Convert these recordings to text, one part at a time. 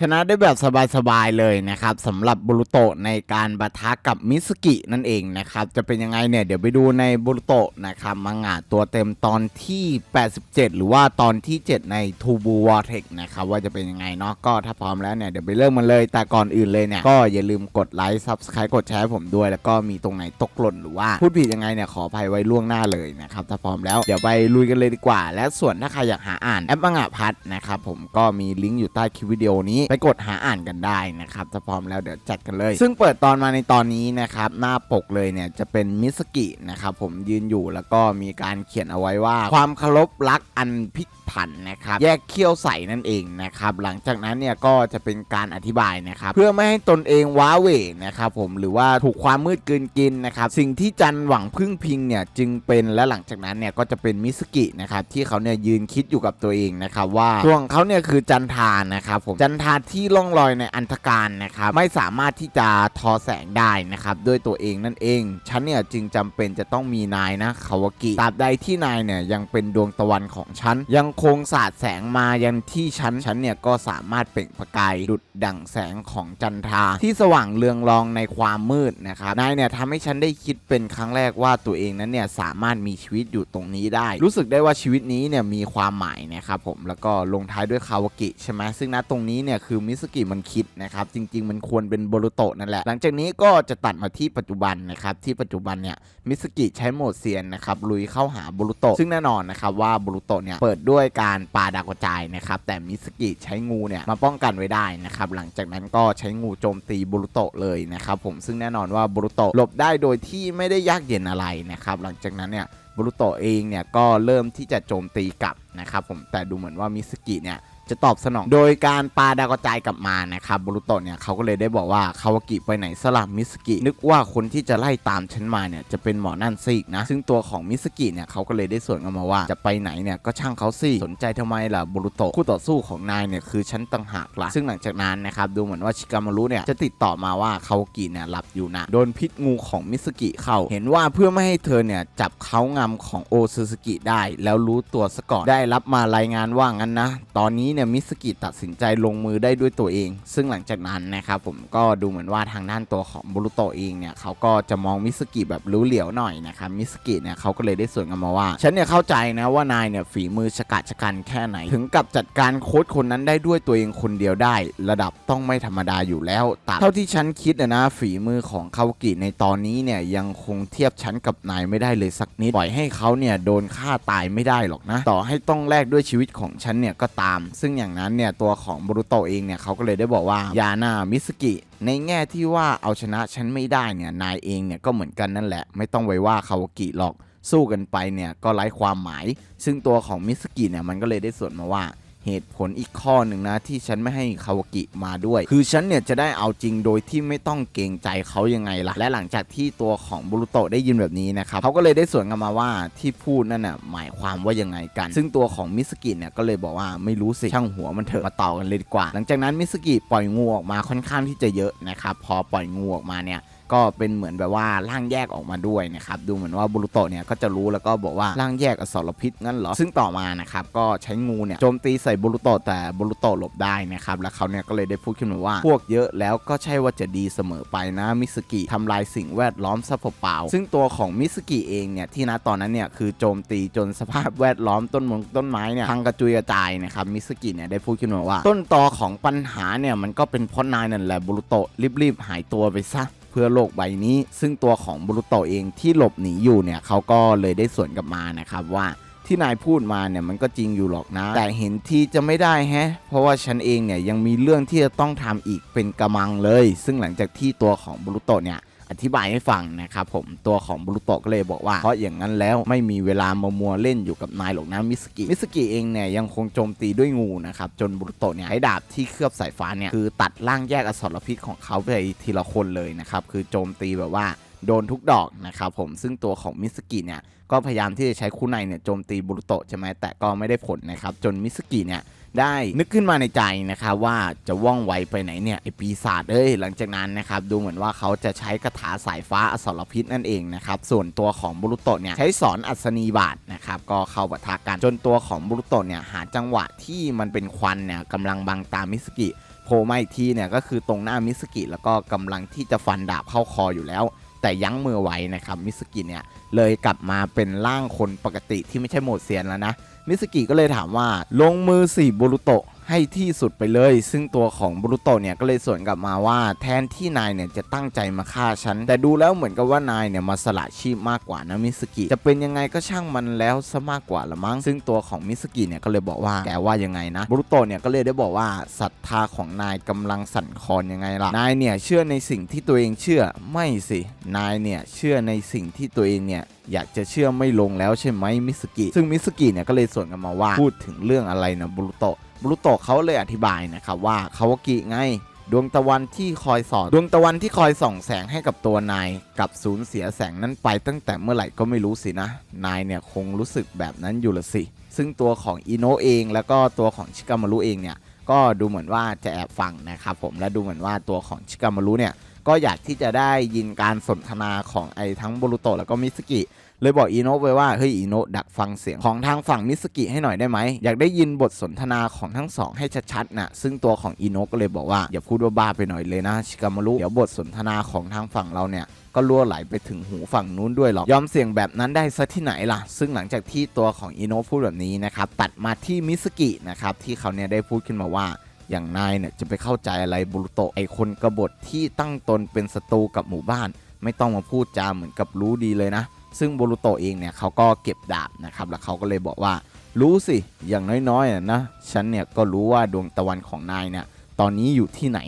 ชนะได้แบบสบายๆเลยนะครับสำหรับบุรุโตะในการปะทะกับมิสกินั่นเองนะครับจะเป็นยังไงเนี่ยเดี๋ยวไปดูในบุรุโตะนะครับมังงะตัวเต็มตอนที่ 87 หรือว่าตอนที่ 7 ในทูบูวอร์เทกนะครับว่าจะเป็นยังไงเนาะก็ถ้าพร้อมแล้วเนี่ยเดี๋ยวไปเริ่มมันเลยแต่ก่อนอื่นเลยเนี่ยก็อย่าลืมกดไลค์ซับสไครต์กดแชร์ให้ผมด้วย แล้วก็มีตรงไหนตกหล่นหรือว่าพูดผิดยังไงเนี่ยขออภัยไว้ล่วงหน้าเลยนะครับถ้าพร้อมแล้วเดี๋ยวไปลุยกันเลยดีกว่า และส่วนถ้าใครอยากหาอ่านแอปมังงะพัดนะครับผมก็มีลิงก์อยู่ใต้คลิปวิดีโอนี้ไปกดหาอ่านกันได้นะครับถ้าพร้อมแล้วเดี๋ยวจัดกันเลย ซึ่งเปิดตอนมาในตอนนี้นะครับหน้าปกเลยเนี่ยจะเป็นมิสกินะครับผมยืนอยู่แล้วก็มีการเขียนเอาไว้ว่า ความเคารพรักอันพิผันนะครับแยกเขี้ยวใส่นั่นเองนะครับหลังจากนั้นเนี่ยก็จะเป็นการอธิบายนะครับเพื่อไม่ให้ตนเองว้าเหวนะครับผมหรือว่าถูกความมืดกลืนกินนะครับสิ่งที่จันหวังพึ่งพิงเนี่ยจึงเป็นและหลังจากนั้นเนี่ยก็จะเป็นมิสกินะครับที่เขาเนี่ยยืนคิดอยู่กับตัวเองนะครับว่าตัวของเขาเนี่ยคือจันทานะครับผมจันทาที่ล่องลอยในอันธการนะครับไม่สามารถที่จะทอแสงได้นะครับด้วยตัวเองนั่นเอง ฉันเนี่ยจึงจำเป็นจะต้องมีนายนะคาวากิตราบใดที่นายเนี่ยยังเป็นดวงตะวันของฉัน ยังคงสาดแสงมายันที่ฉันฉันเนี่ยก็สามารถเปล่งประกายดุดดั่งแสงของจันทราที่สว่างเรืองรองในความมืดนะครับนายเนี่ยทำให้ฉันได้คิดเป็นครั้งแรกว่าตัวเองนั้นเนี่ยสามารถมีชีวิตอยู่ตรงนี้ได้ รู้สึกได้ว่าชีวิตนี้เนี่ยมีความหมายนะครับผมแล้วก็ลงท้ายด้วยคาวากิใช่ไหมซึ่งณตรงนี้เนี่ยคือมิสกิมันคิดนะครับจริง ๆ มันควรเป็นโบรุโตะนั่นแหละ หลังจากนี้ก็จะตัดมาที่ปัจจุบันนะครับที่ปัจจุบันเนี่ยมิสกิใช้โหมดเซียนนะครับลุยเข้าหาโบรุโตะซึ่งแน่นอนนะครับว่าโบรุโตะเนี่ยเปิดด้วยการปาดากระจายนะครับแต่มิสกิใช้งูเนี่ยมาป้องกันไว้ได้นะครับหลังจากนั้นก็ใช้งูโจมตีโบรุโตะเลยนะครับผมซึ่งแน่นอนว่าโบรุโตะหลบได้โดยที่ไม่ได้ยากเย็นอะไรนะครับหลังจากนั้นเนี่ยบรุโตเองเนี่ยก็เริ่มที่จะโจมตีกลับนะครับผมแต่ดูเหมือนว่ามิสกิเนี่ย จะตอบสนอง โดยการปาดาวกระจายกลับมานะครับบรุโตะเนี่ยเขาก็เลยได้บอกว่าคาวากิไปไหนสลับมิสกิ นึกว่าคนที่จะไล่ตามฉันมาเนี่ยจะเป็นหมอนั่นซิกนะ ซึ่งตัวของมิสกิเนี่ยเขาก็เลยได้สวนกลันมาว่าจะไปไหนเนี่ยก็ช่างเขาสิสนใจทำไมล่ะบรุโตะคู่ต่อสู้ของนายเนี่ยคือฉันต่างหากล่ะซึ่งหลังจากนั้นนะครับดูเหมือนว่าชิกามารุเนี่ยจะติดต่อมาว่าคาวากิเนี่ยหลับอยู่นะโดนพิษงูของมิสกิเข้าเห็นว่าเพื่อไม่ให้เธอเนี่ยจับเขางำของโอซูสกิได้ แล้วรู้ตัวซะก่อนได้รับมารายงานว่างั้นนะ ตอนนี้เนี่ยมิสกิตัดสินใจลงมือได้ด้วยตัวเอง ซึ่งหลังจากนั้นนะครับผมก็ดูเหมือนว่าทางด้านตัวของบรุโตเองเนี่ยเขาก็จะมองมิสกิแบบรู้เหลียวหน่อยนะครับมิสกิเนี่ยเขาก็เลยได้ส่วนกันมาว่า ฉันเนี่ยเข้าใจนะว่านายเนี่ยฝีมือฉกาจชกันแค่ไหน ถึงกับจัดการโค้ชคนนั้นได้ด้วยตัวเองคนเดียวได้ ระดับต้องไม่ธรรมดาอยู่แล้วแต่เท่าที่ฉันคิดนะนะฝีมือของคาวกิในตอนนี้เนี่ยยังคงเทียบฉันกับนายไม่ได้เลยสักนิดปล่อยให้เขาเนี่ยโดนฆ่าตายไม่ได้หรอกนะ ต่อให้ต้องแลกด้วยชีวิตของฉันเนี่ยก็ตามซึ่งอย่างนั้นเนี่ยตัวของบรุโตเองเนี่ยเขาก็เลยได้บอกว่ายานามิสกิ ในแง่ที่ว่าเอาชนะฉันไม่ได้เนี่ยนายเองเนี่ยก็เหมือนกันนั่นแหละ ไม่ต้องไว้ว่าคาวากิหรอกสู้กันไปเนี่ยก็ไร้ความหมาย ซึ่งตัวของมิสกิเนี่ยมันก็เลยได้ส่วนมาว่า เหตุผลอีกข้อหนึ่งนะที่ฉันไม่ให้คาวากิมาด้วย คือฉันเนี่ยจะได้เอาจริงโดยที่ไม่ต้องเกรงใจเขายังไงล่ะ และหลังจากที่ตัวของบุรุโตะได้ยินแบบนี้นะครับเขาก็เลยได้สวนกลันมาว่าที่พูดนั่นน่ะหมายความว่ายังไงกัน ซึ่งตัวของมิสกิเนี่ยก็เลยบอกว่าไม่รู้สิช่างหัวมันเถอะมาต่อกันเลยดีกว่า หลังจากนั้นมิสกิปล่อยงูออกมาค่อนข้างที่จะเยอะนะครับพอปล่อยงูออกมาเนี่ย ก็เป็นเหมือนแบบว่าร่างแยกออกมาด้วยนะครับดูเหมือนว่าบุรุโตเนี่ยก็จะรู้แล้วก็บอกว่าร่างแยกอสรพิษงั้นเหรอซึ่งต่อมานะครับก็ใช้งูเนี่ยโจมตีใส่บุรุโตแต่บุรุโตหลบได้นะครับแล้วเขาเนี่ยก็เลยได้พูดขึ้นมาว่า พวกเยอะแล้วก็ใช่ว่าจะดีเสมอไปนะมิสกิทำลายสิ่งแวดล้อมซะเปล่าซึ่งตัวของมิสกิเองเนี่ยที่ณตอนนั้นเนี่ยคือโจมตีจนสภาพแวดล้อมต้นมงต้นไม้เนี่ยพังกระจุยกระจายนะครับมิสกิเนี่ยได้พูดขึ้นมาว่า ต้นตอของปัญหาเนี่ยมันก็เป็นเพราะนายนั่นแหละบุรุโตรีบๆหายตัวไปซะ พื่อโลกใบนี้ ซึ่งตัวของบรุโตเองที่หลบหนีอยู่เนี่ยเขาก็เลยได้สวนกลับมานะครับว่าที่นายพูดมาเนี่ยมันก็จริงอยู่หรอกนะ แต่เห็นทีจะไม่ได้แฮะ เพราะว่าฉันเองเนี่ยยังมีเรื่องที่จะต้องทำอีกเป็นกระมังเลย ซึ่งหลังจากที่ตัวของบรุโตเนี่ย อธิบายให้ฟังนะครับผมตัวของบรูโตก็เลยบอกว่า เพราะอย่างนั้นแล้วไม่มีเวลามามัวเล่นอยู่กับนายหรอกนะมิสกิมิสกิเองเนี่ยยังคงโจมตีด้วยงูนะครับจนบรูโตเนี่ยใช้ดาบที่เคลือบสายฟ้าเนี่ยคือตัดร่างแยกอสรพิษของเขาไปทีละคนเลยนะครับคือโจมตีแบบว่าโดนทุกดอกนะครับผมซึ่งตัวของมิสกิเนี่ยก็พยายามที่จะใช้คู่ในเนี่ยโจมตีบรูโตใช่ไหมแต่ก็ไม่ได้ผลนะครับจนมิสกิเนี่ย ได้นึกขึ้นมาในใจนะครับว่าจะว่องไวไปไหนเนี่ยไอปีศาจเอ้ยหลังจากนั้นนะครับดูเหมือนว่าเขาจะใช้คาถาสายฟ้าอสรพิษนั่นเองนะครับส่วนตัวของบุรุโตเนี่ยใช้สอนอัศนีบาทนะครับก็เข้าปะทะกันจนตัวของบุรุโตเนี่ยหาจังหวะที่มันเป็นควันเนี่ยกำลังบังตามิสกิโผล่มาอีกทีเนี่ยก็คือตรงหน้ามิสกิแล้วก็กำลังที่จะฟันดาบเข้าคออยู่แล้ว แต่ยั้งมือไว้นะครับมิสกิเนี่ยเลยกลับมาเป็นร่างคนปกติที่ไม่ใช่โหมดเซียนแล้วนะ มิสกิก็เลยถามว่าลงมือสีบรุโตะ ให้ที่สุดไปเลย ซึ่งตัวของบรุโตเนี่ยก็เลยสวนกลับมาว่า แทนที่นายเนี่ยจะตั้งใจมาฆ่าฉัน แต่ดูแล้วเหมือนกับว่านายเนี่ยมาสละชีพมากกว่านะมิสกิ จะเป็นยังไงก็ช่างมันแล้วซะมากกว่าละมั้ง ซึ่งตัวของมิสกิเนี่ยก็เลยบอกว่าแกว่ายังไงนะบรุโตเนี่ยก็เลยได้บอกว่าศรัทธาของนายกำลังสั่นคลอนยังไงล่ะ นายเนี่ยเชื่อในสิ่งที่ตัวเองเชื่อ ไม่สิ นายเนี่ยเชื่อในสิ่งที่ตัวเองเนี่ยอยากจะเชื่อไม่ลงแล้วใช่ไหมมิสกิ ซึ่งมิสกิเนี่ยก็เลยสวนกลันมาว่าพูดถึงเรื่องอะไรนะบรุโต รุโตะเขาเลยอธิบายนะครับว่าคาวากิไงดวงตะวันที่คอยสอดดวงตะวันที่คอยส่องแสงให้กับตัวนายกับสูญเสียแสงนั้นไปตั้งแต่เมื่อไหร่ก็ไม่รู้สินะ นายเนี่ยคงรู้สึกแบบนั้นอยู่ละสิ ซึ่งตัวของอิโนเอง แล้วก็ตัวของชิกามารุเองเนี่ยก็ดูเหมือนว่าจะแอบฟังนะครับผมและดูเหมือนว่าตัวของชิกามารุเนี่ยก็อยากที่จะได้ยินการสนทนาของไอ้ทั้งบรุโตะแล้วก็มิสกิ เลยบอกอีโนะไว้ว่าเฮ้ยอีโนะดักฟังเสียงของทางฝั่งมิสกิให้หน่อยได้ไหมอยากได้ยินบทสนทนาของทั้งสองให้ชัดๆนะซึ่งตัวของอีโนะก็เลยบอกว่าอย่าพูดว่าบ้าไปหน่อยเลยนะชิกามารุเดี๋ยวบทสนทนาของทางฝั่งเราเนี่ยก็ล่วไหลไปถึงหูฝั่งนู้นด้วยหรอกยอมเสี่ยงแบบนั้นได้ซะที่ไหนล่ะ ซึ่งหลังจากที่ตัวของอีโนะพูดแบบนี้นะครับตัดมาที่มิสกินะครับที่เขาเนี่ยได้พูดขึ้นมาว่าอย่างนายเนี่ยจะไปเข้าใจอะไรบุรุโตไอคนกบฏที่ตั้งตนเป็นศัตรูกับหมู่บ้าน ไม่ต้องมาพูดจาเหมือนกับรู้ดีเลยนะ ซึ่งบรุโตเองเนี่ยเขาก็เก็บดาบนะครับแล้วเขาก็เลยบอกว่ารู้สิอย่างน้อยๆนะฉันเนี่ยก็รู้ว่าดวงตะวันของนายเนี่ยตอนนี้อยู่ที่ไหน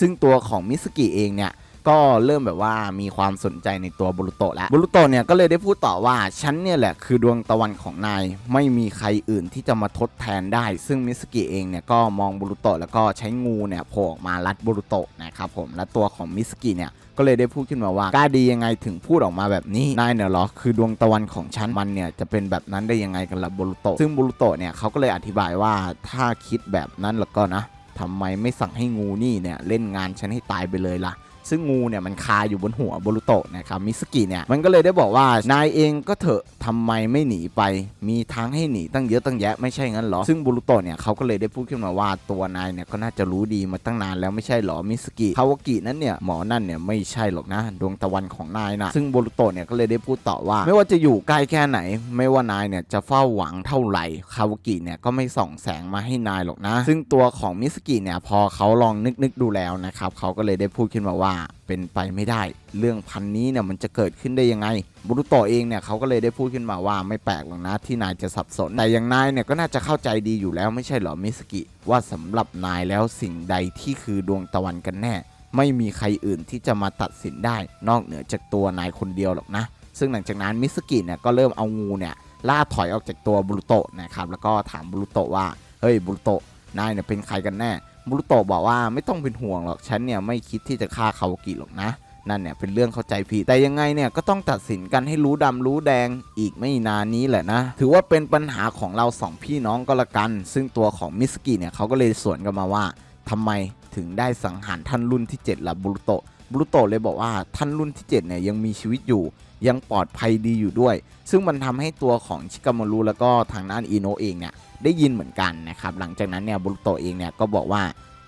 ซึ่งตัวของมิสกิเองเนี่ยก็เริ่มแบบว่ามีความสนใจในตัวบุรุโตแล้วบุรุโตเนี่ยก็เลยได้พูดต่อว่าฉันเนี่ยแหละคือดวงตะวันของนายไม่มีใครอื่นที่จะมาทดแทนได้ ซึ่งมิสกิเองเนี่ยก็มองบุรุโตแล้วก็ใช้งูเนี่ยโผล่ออกมารัดบุรุโตนะครับผมและตัวของมิสกิเนี่ย ก็เลยได้พูดขึ้นมาว่ากล้าดียังไงถึงพูดออกมาแบบนี้นายเนี่ยเหรอคือดวงตะวันของฉันมันเนี่ยจะเป็นแบบนั้นได้ยังไงกันล่ะบุรุโตซึ่งบุรุโตเนี่ยเขาก็เลยอธิบายว่าถ้าคิดแบบนั้นแล้วก็นะทำไมไม่สั่งให้งูนี่เนี่ยเล่นงานฉันให้ตายไปเลยล่ะ ซึ่งงูเนี่ยมันคาอยู่บนหัวโบรุโตะนะครับมิสกิเนี่ยมันก็เลยได้บอกว่านายเองก็เถอะทำไมไม่หนีไป มีทางให้หนีตั้งเยอะตั้งแยะไม่ใช่งั้นหรอซึ่งโบรุโตะเนี่ยเขาก็เลยได้พูดขึ้นมาว่าตัวนายเนี่ยก็น่าจะรู้ดีมาตั้งนานแล้วไม่ใช่หรอมิสกิคาวากินั้นเนี่ยหมอนั่นเนี่ยไม่ใช่หรอกนะดวงตะวันของนายนะซึ่งโบรุโตะเนี่ยก็เลยได้พูดต่อว่า ไม่ว่าจะอยู่ใกล้แค่ไหน ไม่ว่านายเนี่ยจะเฝ้าหวังเท่าไหร่คาวากิเนี่ยก็ไม่ส่องแสงมาให้นายหรอกนะ ซึ่งตัวของมิสกิเนี่ยพอเขาลองนึกๆดูแล้วนะครับเขาก็เลยได้พูดขึ้นมาว่าเป็นไปไม่ได้ เรื่องพันนี้เนี่ยมันจะเกิดขึ้นได้ยังไงบุรุโตเองเนี่ยเขาก็เลยได้พูดขึ้นมาว่าไม่แปลกหรอกนะที่นายจะสับสน แต่อย่างนายเนี่ยก็น่าจะเข้าใจดีอยู่แล้วไม่ใช่เหรอมิสกิว่าสำหรับนายแล้วสิ่งใดที่คือดวงตะวันกันแน่ ไม่มีใครอื่นที่จะมาตัดสินได้ นอกเหนือจากตัวนายคนเดียวหรอกนะ ซึ่งหลังจากนั้นมิสกิเนี่ยก็เริ่มเอางูเนี่ยล่าถอยออกจากตัวบุรุโตนะครับแล้วก็ถามบุรุโตว่าเฮ้ยบุรุโตนายเนี่ยเป็นใครกันแน่ มุรุโตะบอกว่าไม่ต้องเป็นห่วงหรอกฉันเนี่ยไม่คิดที่จะฆ่าคาวากิหรอกนะ นั่นเนี่ยเป็นเรื่องเข้าใจผิดแต่ยังไงเนี่ยก็ต้องตัดสินกันให้รู้ดำรู้แดงอีกไม่นานนี้แหละนะ ถือว่าเป็นปัญหาของเราสองพี่น้องก็แล้วกัน ซึ่งตัวของมิสกิเนี่ยเขาก็เลยสวนกันมาว่าทำไมถึงได้สังหารท่านรุ่นที่ 7ล่ะบุรุโตะ บุรุโตะเลยบอกว่าท่านรุ่นที่7เนี่ยยังมีชีวิตอยู่ ยังปลอดภัยดีอยู่ด้วย ซึ่งมันทำให้ตัวของชิกามารุแล้วก็ทางด้านอิโนเองเนี่ยได้ยินเหมือนกันนะครับหลังจากนั้นเนี่ยบุรุโตะเองเนี่ยก็บอกว่า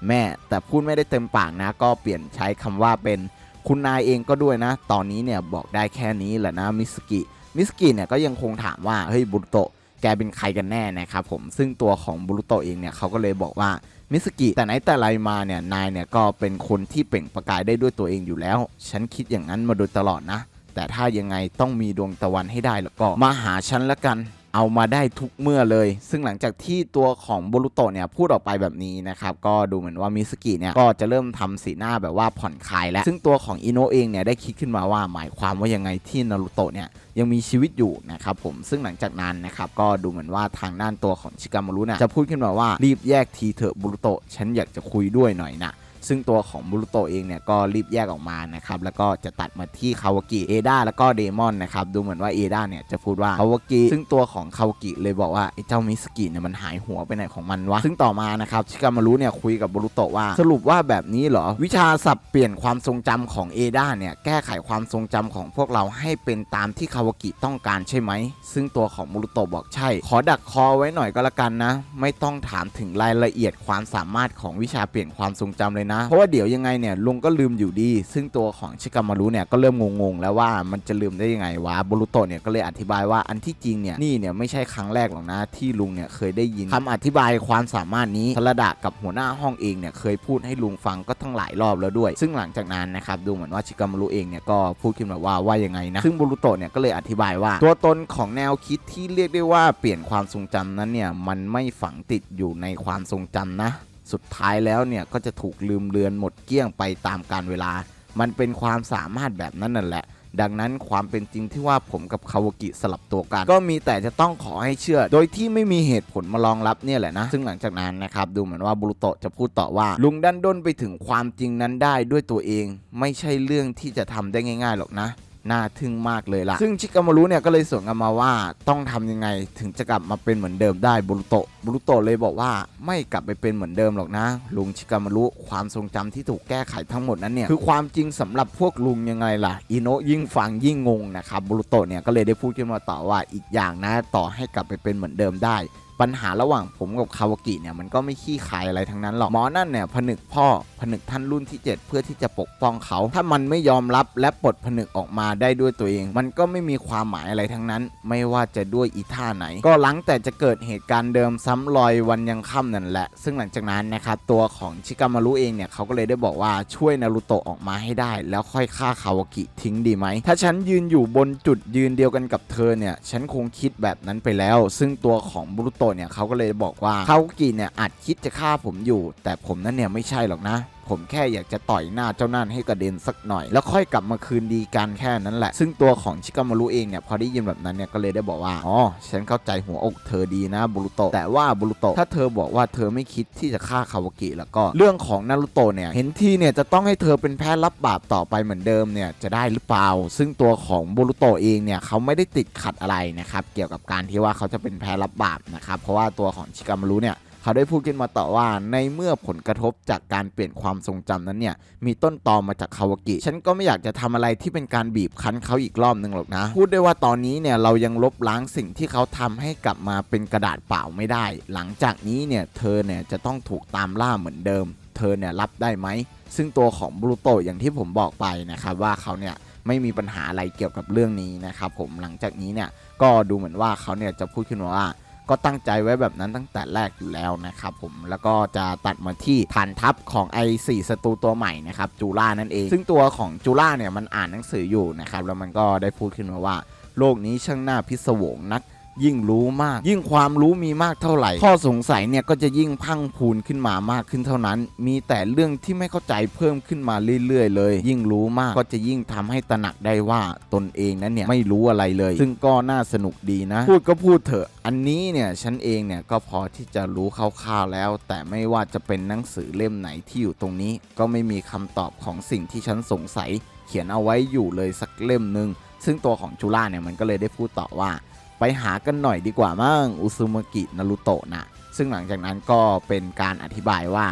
แม่แต่พูดไม่ได้เต็มปากนะ ก็เปลี่ยนใช้คำว่าเป็นคุณนายเองก็ด้วยนะ ตอนนี้เนี่ยบอกได้แค่นี้แหละนะมิสกิมิสกิเนี่ยก็ยังคงถามว่าเฮ้ยบุรุโตะแกเป็นใครกันแน่นะครับผมซึ่งตัวของบุรุโตะเองเนี่ยเขาก็เลยบอกว่า มิสกิแต่ไหนแต่ไรมาเนี่ยนายเนี่ยก็เป็นคนที่เปล่งประกายได้ด้วยตัวเองอยู่แล้ว ฉันคิดอย่างนั้นมาโดยตลอดนะ แต่ถ้ายังไงต้องมีดวงตะวันให้ได้แล้วก็มาหาฉันละกัน เอามาได้ทุกเมื่อเลย ซึ่งหลังจากที่ตัวของโบรุโตเนี่ยพูดออกไปแบบนี้นะครับ ก็ดูเหมือนว่ามิสกิเนี่ยก็จะเริ่มทำสีหน้าแบบว่าผ่อนคลายแล้ว ซึ่งตัวของอิโนเองเนี่ยได้คิดขึ้นมาว่าหมายความว่ายังไงที่นารุโตะเนี่ยยังมีชีวิตอยู่นะครับผมซึ่งหลังจากนั้นนะครับก็ดูเหมือนว่าทางด้านตัวของชิกามารุเนี่ยจะพูดขึ้นมาว่ารีบแยกทีเถอะบุรุโตะฉันอยากจะคุยด้วยหน่อยนะ ซึ่งตัวของบุรุโตเองเนี่ยก็รีบแยกออกมานะครับแล้วก็จะตัดมาที่คาวากิเอดาแล้วก็เดมอนนะครับดูเหมือนว่าเอดาเนี่ยจะพูดว่าคาวากิซึ่งตัวของคาวากิเลยบอกว่าไอ้เจ้ามิสกิเนี่ยมันหายหัวไปไหนของมันวะซึ่งต่อมานะครับชิกามารุเนี่ยคุยกับบุรุโตว่า สรุปว่าแบบนี้เหรอ วิชาสับเปลี่ยนความทรงจำของเอดาเนี่ยแก้ไขความทรงจำของพวกเราให้เป็นตามที่คาวากิต้องการใช่ไหมซึ่งตัวของบุรุโตบอกใช่ ขอดักคอไว้หน่อยก็แล้วกันนะ ไม่ต้องถามถึงรายละเอียดความสามารถของวิชาเปลี่ยนความทรงจำเลยนะเพราะว่าเดี๋ยวยังไงเนี่ยลุงก็ลืมอยู่ดี ซึ่งตัวของชิกามารุเนี่ยก็เริ่มงงๆแล้วว่ามันจะลืมได้ยังไงวะบรุโตะเนี่ยก็เลยอธิบายว่าอันที่จริงเนี่ยนี่เนี่ยไม่ใช่ครั้งแรกหรอกนะที่ลุงเนี่ยเคยได้ยินคำอธิบายความสามารถนี้ทรดะกับหัวหน้าห้องเองเนี่ยเคยพูดให้ลุงฟังก็ทั้งหลายรอบแล้วด้วย ซึ่งหลังจากนั้นนะครับดูเหมือนว่าชิกามารุเองเนี่ยก็พูดขึ้นมาว่าว่ายังไงนะซึ่งบรุโตะเนี่ยก็เลยอธิบายว่า ตัวตนของแนวคิดที่เรียกได้ว่าเปลี่ยนความทรงจำนั้นเนี่ยมันไม่ฝังติดอยู่ในความทรงจำนะ สุดท้ายแล้วเนี่ยก็จะถูกลืมเลือนหมดเกลี้ยงไปตามกาลเวลา มันเป็นความสามารถแบบนั้นนั่นแหละ ดังนั้นความเป็นจริงที่ว่าผมกับคาวากิสลับตัวกัน ก็มีแต่จะต้องขอให้เชื่อ โดยที่ไม่มีเหตุผลมารองรับเนี่ยแหละนะ ซึ่งหลังจากนั้นนะครับดูเหมือนว่าบุรุโตะจะพูดต่อว่า ลุงดันด้นไปถึงความจริงนั้นได้ด้วยตัวเอง ไม่ใช่เรื่องที่จะทำได้ง่าย ๆหรอกนะ น่าทึ่งมากเลยล่ะ ซึ่งชิกามารุเนี่ยก็เลยสวนกลับมาว่าต้องทำยังไงถึงจะกลับมาเป็นเหมือนเดิมได้บุรุโตะบุรุโตะเลยบอกว่าไม่กลับไปเป็นเหมือนเดิมหรอกนะ ลุงชิกามารุความทรงจำที่ถูกแก้ไขทั้งหมดนั้นเนี่ยคือความจริงสำหรับพวกลุงยังไงล่ะอิโนะยิ่งฟังยิ่งงงนะครับบุรุโตะเนี่ยก็เลยได้พูดขึ้นมาต่อว่าอีกอย่างนะต่อให้กลับไปเป็นเหมือนเดิมได้ ปัญหาระหว่างผมกับคาวากิเนี่ยมันก็ไม่ขี้ขายอะไรทั้งนั้นหรอกหมอนั่นเนี่ยผนึกพ่อผนึกท่านรุ่นที่ 7 เพื่อที่จะปกป้องเขา ถ้ามันไม่ยอมรับและปลดผนึกออกมาได้ด้วยตัวเอง มันก็ไม่มีความหมายอะไรทั้งนั้น ไม่ว่าจะด้วยอีท่าไหน ก็หลังแต่จะเกิดเหตุการณ์เดิมซ้ำรอยวันยังค่ำนั่นแหละ ซึ่งหลังจากนั้นนะครับตัวของชิกามารุเองเนี่ยเขาก็เลยได้บอกว่าช่วยนารูโตะออกมาให้ได้ แล้วค่อยฆ่าคาวากิทิ้งดีไหมถ้าฉันยืนอยู่บนจุดยืนเดียวกันกับเธอเนี่ยฉันคงคิดแบบนั้นไปแล้ว ซึ่งตัวของบุรุโตะเนี่ยเขาก็เลยบอกว่าคาวากิเนี่ยอาจคิดจะฆ่าผมอยู่ แต่ผมนั้นเนี่ยไม่ใช่หรอกนะ ผมแค่อยากจะต่อยหน้าเจ้านั่นให้กระเด็นสักหน่อย แล้วค่อยกลับมาคืนดีกันแค่นั้นแหละ ซึ่งตัวของชิกามารุเองเนี่ยพอได้ยินแบบนั้นเนี่ยก็เลยได้บอกว่าอ๋อฉันเข้าใจหัวอกเธอดีนะบุรุโตะแต่ว่าบุรุโตะถ้าเธอบอกว่าเธอไม่คิดที่จะฆ่าคาวากิแล้วก็เรื่องของนารุโตะเนี่ยเห็นทีเนี่ยจะต้องให้เธอเป็นแพ้รับบาปต่อไปเหมือนเดิมเนี่ยจะได้หรือเปล่า ซึ่งตัวของบุรุโตะเองเนี่ยเขาไม่ได้ติดขัดอะไรนะครับเกี่ยวกับการที่ว่าเขาจะเป็นแพ้รับบาปนะครับเพราะว่าตัวของชิกามารุเนี่ย เขาได้พูดขึ้นมาต่อว่าในเมื่อผลกระทบจากการเปลี่ยนความทรงจำนั้นเนี่ยมีต้นตอมาจากคาวากิ ฉันก็ไม่อยากจะทำอะไรที่เป็นการบีบคั้นเขาอีกรอบหนึ่งหรอกนะ พูดได้ว่าตอนนี้เนี่ยเรายังลบล้างสิ่งที่เขาทำให้กลับมาเป็นกระดาษเปล่าไม่ได้ หลังจากนี้เนี่ยเธอเนี่ยจะต้องถูกตามล่าเหมือนเดิม เธอเนี่ยรับได้ไหมซึ่งตัวของบรูโตอย่างที่ผมบอกไปนะครับว่าเขาเนี่ยไม่มีปัญหาอะไรเกี่ยวกับเรื่องนี้นะครับผมหลังจากนี้เนี่ยก็ดูเหมือนว่าเขาเนี่ยจะพูดขึ้นมาว่า ก็ตั้งใจไว้แบบนั้นตั้งแต่แรกอยู่แล้วนะครับผมแล้วก็จะตัดมาที่ฐานทัพของไอสี่ศัตรูตัวใหม่นะครับจูล่านั่นเอง ซึ่งตัวของจูล่าเนี่ยมันอ่านหนังสืออยู่นะครับแล้วมันก็ได้พูดขึ้นมาว่าโลกนี้ช่างน่าพิศวงนัก ยิ่งรู้มาก ยิ่งความรู้มีมากเท่าไหร่ ข้อสงสัยเนี่ยก็จะยิ่งพังพูนขึ้นมามากขึ้นเท่านั้น มีแต่เรื่องที่ไม่เข้าใจเพิ่มขึ้นมาเรื่อยๆ เลย ยิ่งรู้มากก็จะยิ่งทำให้ตระหนักได้ว่าตนเองนั้นเนี่ยไม่รู้อะไรเลย ซึ่งก็น่าสนุกดีนะ พูดก็พูดเถอะอันนี้เนี่ยฉันเองเนี่ยก็พอที่จะรู้คร่าวๆแล้ว แต่ไม่ว่าจะเป็นหนังสือเล่มไหนที่อยู่ตรงนี้ ก็ไม่มีคำตอบของสิ่งที่ฉันสงสัย เขียนเอาไว้อยู่เลยสักเล่มหนึ่งซึ่งตัวของจูล่าเนี่ยมันก็เลยได้พูดต่อว่า ไปหากันหน่อยดีกว่ามั่งอุซุมากินารุโตะนะซึ่งหลังจากนั้นก็เป็นการอธิบายว่า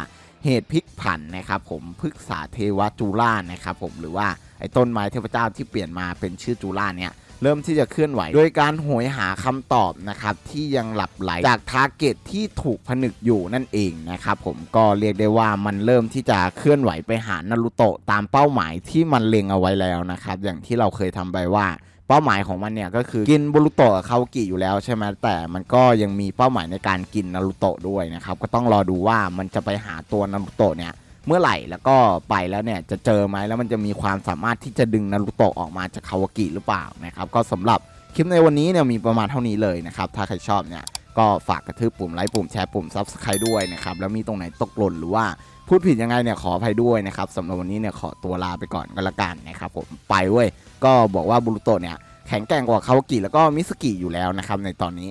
เหตุพลิกผันนะครับผมพฤกษาเทวจูล่านะครับผมหรือว่าไอ้ต้นไม้เทพเจ้าที่เปลี่ยนมาเป็นชื่อจูล่าเนี่ยเริ่มที่จะเคลื่อนไหว โดยการโหยหาคำตอบนะครับที่ยังหลับไหลจากทาร์เก็ตที่ถูกผนึกอยู่นั่นเองนะครับผมก็เรียกได้ว่ามันเริ่มที่จะเคลื่อนไหวไปหานารุโตะตามเป้าหมายที่มันเล็งเอาไว้แล้วนะครับอย่างที่เราเคยทำไปว่า เป้าหมายของมันเนี่ยก็คือกินบุรุโตะกับคาวากิอยู่แล้วใช่ไหมแต่มันก็ยังมีเป้าหมายในการกินนารุโตะด้วยนะครับก็ต้องรอดูว่ามันจะไปหาตัวนารุโตะเนี่ยเมื่อไหร่แล้วก็ไปแล้วเนี่ยจะเจอไหมแล้วมันจะมีความสามารถที่จะดึงนารุโตะออกมาจากคาวากิหรือเปล่านะครับก็สำหรับคลิปในวันนี้เนี่ยมีประมาณเท่านี้เลยนะครับถ้าใครชอบเนี่ยก็ฝากกระทืบปุ่มไลค์ปุ่มแชร์ปุ่มซับสไครต์ด้วยนะครับแล้วมีตรงไหนตกหล่นหรือว่า พูดผิดยังไงเนี่ยขออภัยด้วยนะครับสำหรับวันนี้เนี่ยขอตัวลาไปก่อนก็แล้วกันนะครับผมไปเว้ยก็บอกว่าบุรุโตเนี่ยแข็งแกร่งกว่าคาวากิแล้วก็มิสกิอยู่แล้วนะครับในตอนนี้